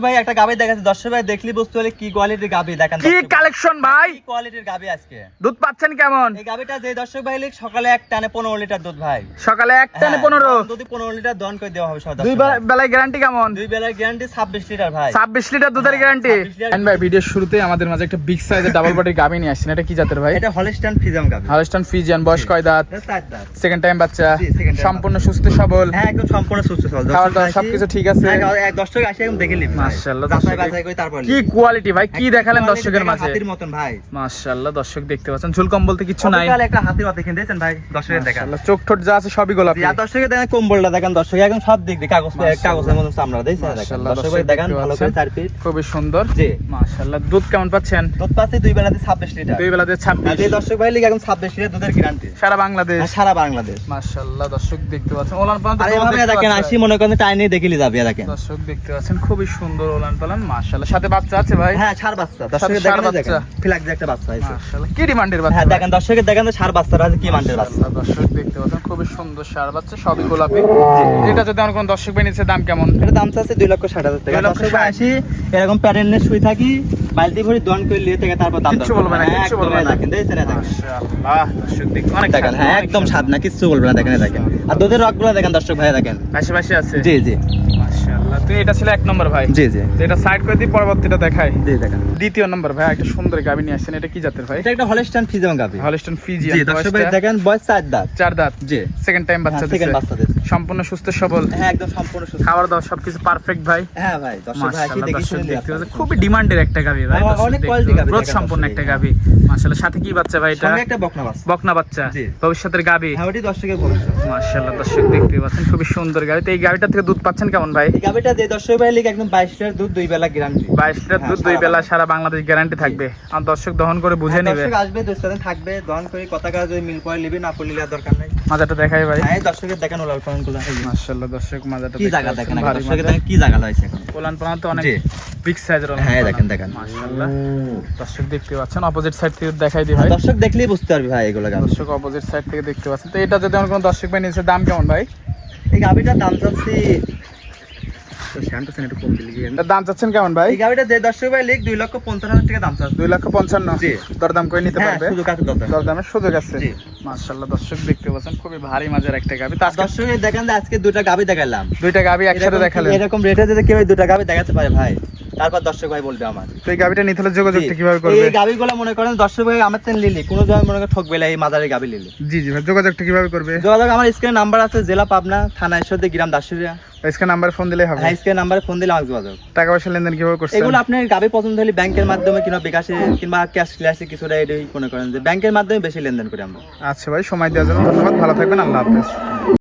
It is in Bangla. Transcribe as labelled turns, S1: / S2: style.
S1: ভাই একটা গাবি দেখাচ্ছে। দর্শক ভাই দেখলি বুঝতে হলে কি কোয়ালিটির গাবি? দেখেন
S2: কি কালেকশন ভাই।
S1: কি কোয়ালিটির গাবি আজকে?
S2: দুধ পাচ্ছেন কেমন?
S1: এই গাবিটা যে দর্শক ভাই লিখ সকালে এক টানে পনেরো লিটার দুধ ভাই।
S2: সকালে এক টানে
S1: হ্যাঁ,
S2: পনেরো।
S1: যদি পনেরো লিটার দন করে দেওয়া হবে সব
S2: দুই
S1: দর্শক ভাই।
S2: বেলা- বেলায় গ্যারান্টি কেমন?
S1: দুই বেলার গ্যারান্টি ছাব্বিশ লিটার ভাই।
S2: ছাব্বিশ লিটার দুধের
S1: হ্যাঁ,
S2: গ্যারান্টি
S1: 26
S2: ভাই ভিডিওর শুরুতে আমাদের মাঝে একটা বিগ সাইজের ডাবল বডির গাবি নিয়ে আসছেন। এটা কি জাতের ভাই?
S1: এটা হলস্টাইন গাবি।
S2: বয়স কয় দাঁত। সেকেন্ড টাইম বাচ্চা।
S1: জি, second time
S2: সম্পূর্ণ সুস্থ সবল।
S1: হ্যাঁ একদম সম্পূর্ণ সুস্থ সবল। দর্শক
S2: সবকিছু ঠিক আছে?
S1: হ্যাঁ, এক আসি দেখে ভাই।
S2: মাশাআল্লাহ,
S1: যাচাই
S2: দর্শক
S1: বাছাই করে তারপর
S2: কি কোয়ালিটি ভাই কি
S1: একটা
S2: দেখালেন দর্শকের
S1: দেখেন
S2: মাঝে?
S1: হাতির মতন ভাই।
S2: মাশাআল্লাহ দর্শক দেখতে পাচ্ছেন ঝুলকম বলতে কিছু নাই।
S1: অবিকাল একটা হাতির মতো কিনে দিয়েছেন ভাই দর্শকের দেখান।
S2: চোখ ঠোঁট যা আছে সবই গোলাপি।
S1: যা দর্শকের দেখেন কম্বলটা দেখেন দর্শক এখন সব দিক দিয়ে কাগজ কাগজের মতন চামড়া দিয়েছে দেখেন। দর্শক
S2: দর্শক
S1: দেখেন ভালো করে চার পিট
S2: খুবই সুন্দর।
S1: জি।
S2: মাশাআল্লাহ দুধ কেমন পাচ্ছেন?
S1: দুধ পাচ্ছি দুই বেলাতে ছাব্বিশ লিটার।
S2: দুই বেলাতে
S1: আর
S2: ছাব্বিশ
S1: এই দর্শক ভাই লিগে লিটার দুধের গ্যারান্টি
S2: সারা বাংলাদেশ।
S1: সারা বাংলাদেশ।
S2: মাশাআল্লাহ দর্শক দেখতে পাচ্ছেন। ওলান
S1: দেখেন আসি মনে করেন টাইনে দেখিলি যাবে দেখেন।
S2: দর্শক দেখতে পাচ্ছেন খুবই সুন্দর। ওলান পালান মাশাআল্লাহ। সাথে বাচ্চা আছে ভাই?
S1: হ্যাঁ সার বাচ্চা। দর্শকের দেখেন দেখেন
S2: বাচ্চা।
S1: ফিলাক দিয়ে একটা বাচ্চা আছে
S2: মাশাআল্লাহ। কি ডিমান্ডের বাচ্চা?
S1: হ্যাঁ দেখেন দর্শকের দেখেন সার বাচ্চাটা আছে কি মান্ডের বাচ্চা।
S2: দর্শক দেখতে পাচ্ছেন খুবই সুন্দর সার বাচ্চা সবই গোলাপি। এটা যদি আমার কোন দর্শক বাই নিচ্ছে দাম কেমন?
S1: এটা দাম চাচ্ছে দুই লক্ষ ষাট হাজার টাকা।
S2: লক্ষ
S1: দর্শক ভাই আসি এরকম প্যাটার্ন নিয়ে শুয়ে থাকি বালতি ভরি দোয়ান করে নিয়ে থেকে তারপর দাম
S2: কিচ্ছু
S1: দর
S2: বলবে না,
S1: করব।
S2: কিচ্ছু
S1: একদম
S2: বলবে না।
S1: দেখেন দেখছেন এই দেখেন।
S2: মাশাআল্লাহ দর্শক দেখতে অনেক
S1: দেখেন হ্যাঁ একদম
S2: স্বাদ।
S1: না কিচ্ছু বলবে না দেখেন দেখেন। আর দুধের রকগুলো দেখেন দর্শক ভাই দেখেন।
S2: পাশাপাশি আছে।
S1: জি জি।
S2: মাশাআল্লাহ। তো এটা ছিল এক নম্বর ভাই।
S1: জি জি।
S2: তো এটা সাইড করে দিই পরবর্তীটা দেখাই।
S1: জি দেখেন।
S2: দ্বিতীয় নম্বর ভাই একটা সুন্দর গাবি নিয়ে আসছেন এটা কি জাতের ভাই?
S1: এটা একটা হলস্টাইন ফিজাম গাবি
S2: হলস্টন ফিজিয়ান
S1: জি দর্শক ভাই দেখেন বয়স চার দাঁত।
S2: চার দাঁত।
S1: জি।
S2: সেকেন্ড টাইম বাচ্চা
S1: বাচ্চা দিচ্ছে।
S2: সম্পূর্ণ সুস্থ সবল।
S1: হ্যাঁ একদম সম্পূর্ণ সুস্থ।
S2: খাবার দাবার সবকিছু পারফেক্ট ভাই।
S1: হ্যাঁ ভাই দর্শক ভাই আসি দেখি শুনে
S2: দেখতে পাচ্ছেন। খুবই ডিমান্ডের একটা গাবি ভাই
S1: হ্যাঁ, অনেক
S2: গ্রোথ
S1: দেখেন
S2: একটা। গাবি মাশাআল্লাহ সাথে কি বাচ্চা ভাই এটা?
S1: একটা বকনা বাচ্চা।
S2: বকনা বাচ্চা। ভবিষ্যতের গাবি
S1: হ্যাঁ ওটি দর্শকের ভবিষ্যৎ।
S2: মাশাআল্লাহ দর্শক দেখতে পাচ্ছেন। খুবই সুন্দর গাবি তো এই গাবিটা থেকে দুধ পাচ্ছেন কেমন ভাই?
S1: এই গাবিটা দর্শক ভাই লিখ একদম বাইশ লিটার দুধ দুই বেলা গ্যারান্টি
S2: বাইশ লিটার দুধ
S1: হ্যাঁ,
S2: দুই
S1: সারা
S2: বেলা
S1: বাংলাদেশ।
S2: সারা বাংলাদেশ গ্যারান্টি থাকবে। আর দর্শক দহন করে বুঝে নেবে।
S1: দর্শক আসবে দুই থাকবে দহন করে কথা কাজ যদি মিল পরে নিবি না পড়লে দরকার নাই।
S2: মাজাটা দেখাই ভাই।
S1: হ্যাঁ দর্শকের দেখেন ওলাল পালনগুলো
S2: মাশাআল্লাহ দর্শক মাজাটা
S1: কি
S2: দেখতে
S1: জায়গা
S2: পাচ্ছেন,
S1: দেখেন দর্শকের দেখেন কি জায়গা রয়েছে এখন?
S2: ওলান পালান তো অনেক বিগ সাইজের ওলান
S1: হ্যাঁ, দেখেন, দেখেন।
S2: মাশাআল্লাহ। দর্শক দেখতে পাচ্ছেন অপোজিট সাইড থেকে দেখাই দিই ভাই।
S1: দর্শক দেখলেই বুঝতে পারবি ভাই এগুলো
S2: দর্শক অপোজিট সাইড থেকে দেখতে পাচ্ছেন। তো এটা যদি আমার কোনো দর্শক ভাই নিচ্ছে দাম কেমন ভাই?
S1: এই গাবিটার দাম চাচ্ছি
S2: দাম চাচ্ছেন কেমন ভাই?
S1: এই যে দর্শক ভাই লিখ দুই লক্ষ পঞ্চান্ন হাজার টাকা দাম চাচ্ছে।
S2: দুই লক্ষ পঞ্চান্ন। দরদাম করে নিতে
S1: হ্যাঁ
S2: পারবে? দরদামের সুযোগ আছে। দর্শক দেখতে পাচ্ছেন খুবই ভারী মাঝের একটা গাবি। তার
S1: দর্শক দেখেন আজকে দুটা গাবি দেখালাম।
S2: দুইটা গাবি একসাথে দেখালেন।
S1: এরকম রেটে যদি কেউ দুটা গাবি দেখাতে পারে ভাই। তারপর দর্শক ভাই বলবে আমার।
S2: তো এই গাবিটা নিতে হলে যোগাযোগটা কীভাবে করবে?
S1: এই গাবিগুলো মনে করেন দর্শক ভাই আমার তেন লিলি কোনো জায়গায় মনে করেন ঠকবে না এই মাদারের গাবি লিলি।
S2: জি জি ভাই যোগাযোগটা কীভাবে করবে?
S1: যোগাযোগ আমার স্ক্রিনে নাম্বার আছে জেলা পাবনা থানা ঈশ্বরদী গ্রাম দাসুরিয়া
S2: আজকে নাম্বারে ফোন দিলেই হবে।
S1: হ্যাঁ স্ক্রিনে নাম্বারে ফোন দিলে আমাকে যোগাযোগ।
S2: টাকা পয়সা লেনদেন কীভাবে করছেন?
S1: এগুলো আপনার গাবি পছন্দ হলে ব্যাংকের মাধ্যমে কিংবা বিকাশে কিংবা ক্যাশ ক্লাসে কিছুটা এটাই মনে করেন যে ব্যাংকের মাধ্যমে বেশি লেনদেন করি আমরা।
S2: আচ্ছা ভাই সময় দেওয়ার জন্য ধন্যবাদ। ভালো থাকবেন আল্লাহ হাফেজ।